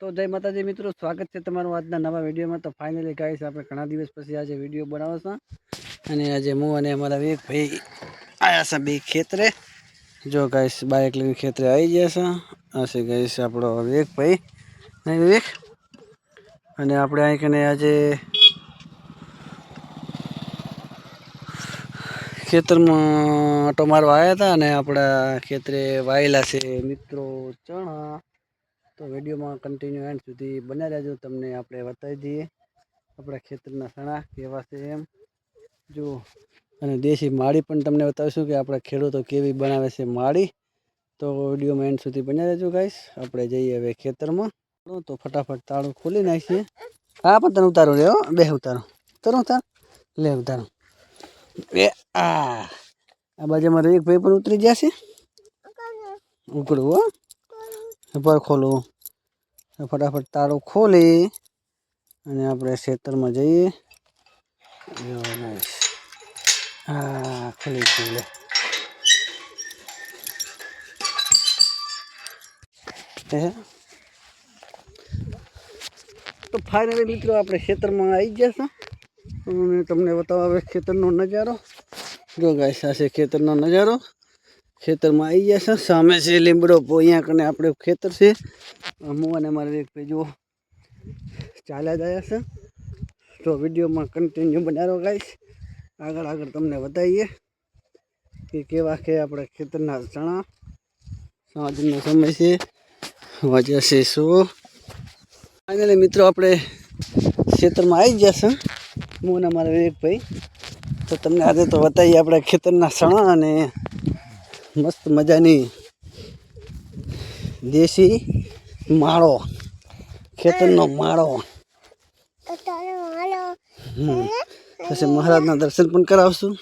તો જય માતાજી મિત્રો, સ્વાગત છે તમારું આજના નવા વિડીયોમાં. તો ફાઇનલી ગાઈસ આપણે ઘણા દિવસ પછી આજે વીડિયો બનાવશો. અને આજે હું અને અમારા વિવેક ભાઈ આવ્યા છે બે ખેતરે. જો ગાઈસ બાઇક લઈને ખેતરે આવી ગયા છે. આ છે ગાઈસ આપણો વિવેક ભાઈ નહીં વિવેક? અને આપણે અહીં કને આજે ખેતરમાં આટો મારવા આવ્યા હતા અને આપણા ખેતરે વાયેલા છે મિત્રો ચણા. તો વિડીયોમાં કન્ટિન્યુ એન્ડ સુધી બન્યા રહેજો. તમને આપણે બતાવી દઈએ. આપણા ખેતરના સણા કેવા છે એમ. જો, અને દેશી માળી પણ તમને બતાવીશું કે આપણા ખેડૂતો કેવી બનાવે છે માળી. તો વિડીયોમાં એન્ડ સુધી બન્યા રહેજો ગાઈશ આપણે જઈએ હવે ખેતરમાં. તો ફટાફટ તાળું ખોલી નાખીએ. હા, પણ તને ઉતારો રે હો. બે ઉતારો. તરો ઉતાર. લે, ઉતારો. બે. આ. આ બાજુ મારે એક ભાઈ પણ ઉતરી જશે ઉકળું હો. પર ખોલો ફટાફટ તારો ખોલી અને આપણે ખેતરમાં જઈએ. હા, ખોલી ગયું તો ફાઇનલી મિત્રો આપણે ખેતરમાં આવી ગયા છે. અને તમને બતાવો હવે ખેતરનો નજારો. જો ગાય છે ખેતરનો નજારો. ખેતરમાં આવી ગયા છે. સામે છે લીમડો અહીંયા કને આપણે ખેતર છે. હું અને મારા એક જો ચાલ્યા ગયા છે. તો વિડીયોમાં કન્ટિન્યુ બનાવો ગાઈશ આગળ આગળ તમને બતાવીએ કે કેવા કે આપણે ખેતરના ચણા. સાંજનો સમય છે. વાજ્યા છે શું ફાઇનલી મિત્રો, આપણે ખેતરમાં આવી ગયા છે. હું અને મારા એક ભાઈ. તો તમને આજે તો બતાવીએ આપણે ખેતરના ચણા અને મસ્ત મજાની દેશી માળો ખેતરનો માળો. પછી મહારાજના દર્શન પણ કરાવશું.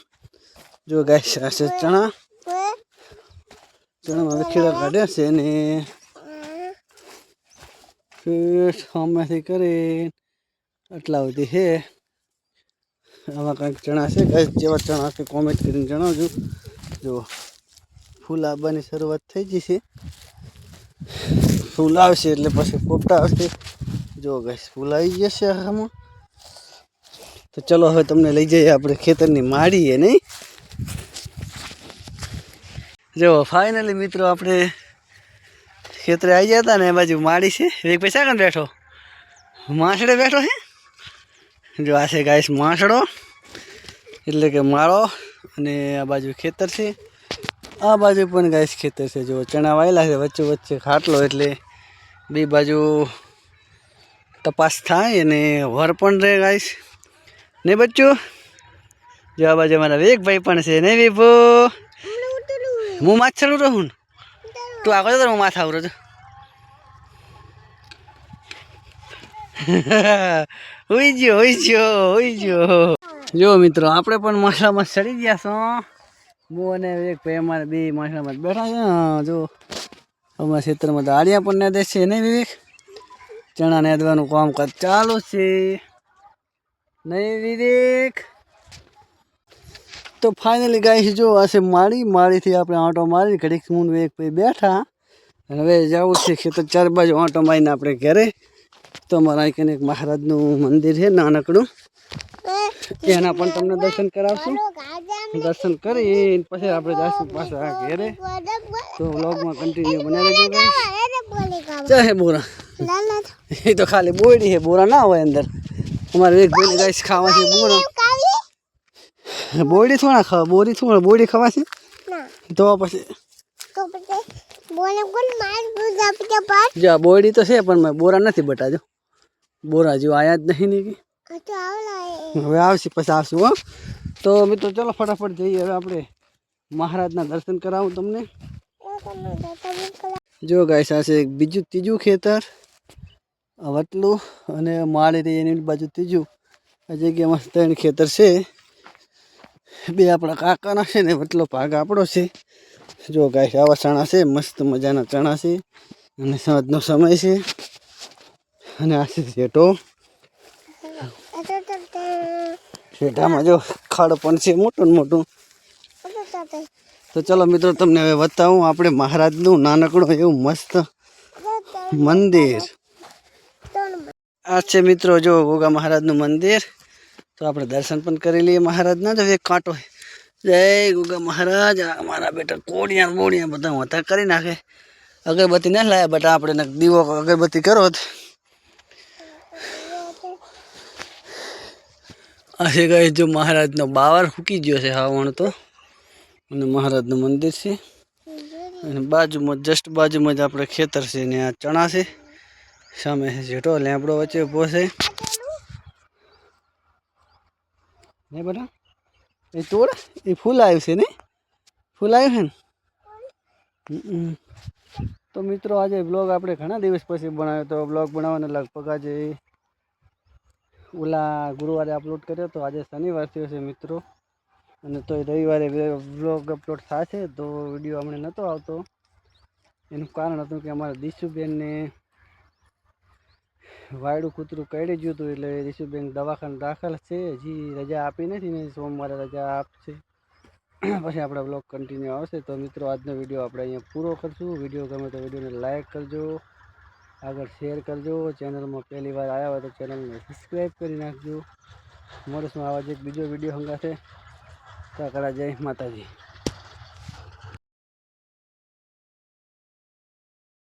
જો ગાય આ છે ચણા. ચણામાં વિખેડા કાઢ્યા છે અને સામેથી કરી આટલા સુધી છે આવા કંઈક ચણા છે. ગાય જેવા ચણા છે કોમેન્ટ કરીને જણાવજો. જો ફૂલ આવવાની શરૂઆત થઈ ગઈ છે. ફૂલ આવશે એટલે પછી પોપટા આવશે જો ગઈશ ફૂલ આવી જશે આમાં તો ચલો હવે તમને લઈ જઈએ આપણે ખેતરની માડીએ નહીં? જો ફાઇનલી મિત્રો આપણે ખેતરે આવી ગયા હતા ને એ બાજુ માડી છે. એક પૈસા કાન બેઠો? માસડે બેઠો છે જો, આ છે ગાઈશ માસડો. એટલે કે માળો અને આ બાજુ ખેતર છે. આ બાજુ પણ ગાઈસ ખેતર છે જો ચણા વાયેલા છે, વચ્ચે વચ્ચે ખાટલો એટલે બે બાજુ તપાસ થાય અને વર પણ રહે ગાઈસ. નહીં બચ્ચું? જો આ બાજુ મારા વેગભાઈ પણ છે નહીં વિભો? હું માછડું રહું ને? તું આગળ તો હું માથા આવરો છું. હોઈ ગયો હોઈ ગયો હોઈ ગયો જો મિત્રો, આપણે પણ માછલામાં ચડી ગયા છો. હું અને એક ભાઈ અમારે બે માછલામાં બેઠા છે. જો. અમારા ક્ષેત્રમાં દાળિયા પણ ના દેશે, નહીં વિવેક? ચણા નેદવાનું કામકાજ ચાલુ છે. નહીં વિવેક? તો ફાઇનલી ગાય જો હશે માળી. માળીથી આપણે આંટો મારી ઘડીક મૂન એક ભાઈ બેઠા. હવે જવું છે ખેતર ચાર બાજુ આંટો મારીને આપણે ઘરે. તો અમારા એક મહારાજનું મંદિર છે, નાનકડું. એના પણ તમને દર્શન કરાવશું. દર્શન કરી પછી આપણે જઈશું પાછા ઘેરે. તો વ્લોગમાં કન્ટિન્યુ બનાવી રહેજો guys. ચાહે બોરા. એ તો ખાલી બોયડી છે બોરા ના હોય અંદર. અમારે એક ભાઈ ગાઈસ ખાવા છે બોરા. બોયડી થોડા ખાવા બોરી થોડા બોયડી ખાવા છે? તો પછી. જા બોયડી તો છે પણ મેં બોરા નથી બટાજો બોરા જેવું આયા જ નહીં ને કે. હવે આવશે પછી આવશું, હો. તો મિત્રો, ચલો ફટાફટ જઈએ. હવે આપણે મહારાજના દર્શન કરાવું તમને. જો ગાય આ બીજું ત્રીજું ખેતર. વટલું અને માળી રહી એની બાજુ ત્રીજું. આ જગ્યામાં ત્રણ ખેતર છે. બે આપણા કાકાના છે ને, વટલો ભાગ આપણો છે. જો ગાય આવા ચણા છે, મસ્ત મજાના ચણા છે. અને સાંજનો સમય છે. અને આ છે શેઠો. શેઠામાં જો ખાડો પણ છે, મોટું ને મોટું. તો ચલો મિત્રો, તમને હવે બતાવું આપણે મહારાજનું નાનકડું એવું મસ્ત મંદિર. આ છે મિત્રો, જો ગોગા મહારાજનું મંદિર. તો આપણે દર્શન પણ કરી લઈએ મહારાજના. જો એક કાંટો જય ગોગા મહારાજ. મારા બેટા કોડિયા બોડિયા બધા હોતા કરી નાખે. અગરબત્તી ના લાયા બટ આપણે દીવો, અગરબત્તી કરો જ આ કહે જો મહારાજનો બાવર ફૂકી ગયો છે હાવણ તો. અને મહારાજનું મંદિર છે. અને બાજુમાં જસ્ટ બાજુમાં જ આપણે ખેતર છે ને આ ચણા છે. સામે જેટો લેબડો વચ્ચે ઊભો છે. ને બધા એ તોડ, એ ફૂલ આવ્યું છે ને? ફૂલ આવ્યું છે ને? તો મિત્રો, આજે બ્લોગ આપણે ઘણા દિવસ પછી બનાવ્યો તો બ્લોગ બનાવવાને લગભગ આજે ઓલા ગુરુવારે અપલોડ કર્યો તો આજે શનિવાર થયો છે મિત્રો. અને તો રવિવારે બ્લોગ અપલોડ થશે તો વીડિયો હમણાં નહોતો આવતો. એનું કારણ હતું કે અમારા દિશુબેનને વાયડું કૂતરું કરડી ગયું હતું એટલે દીશુબેન દવાખાને દાખલ છે. હજી રજા આપી નથી ને સોમવારે રજા આપશે. પછી આપણે બ્લોગ કન્ટિન્યુ આવશે. તો મિત્રો, આજનો વીડિયો આપણે અહીંયા પૂરો કરશું. વીડિયો ગમે તો વિડીયોને લાઇક કરજો. આગળ શેર કરજો. ચેનલમાં પહેલી વાર આવ્યા હોય તો ચેનલને સબસ્ક્રાઈબ કરી નાખજો. મળીશું આવા જ એક બીજો વીડિયો હંગાથે. તકડા જય માતાજી.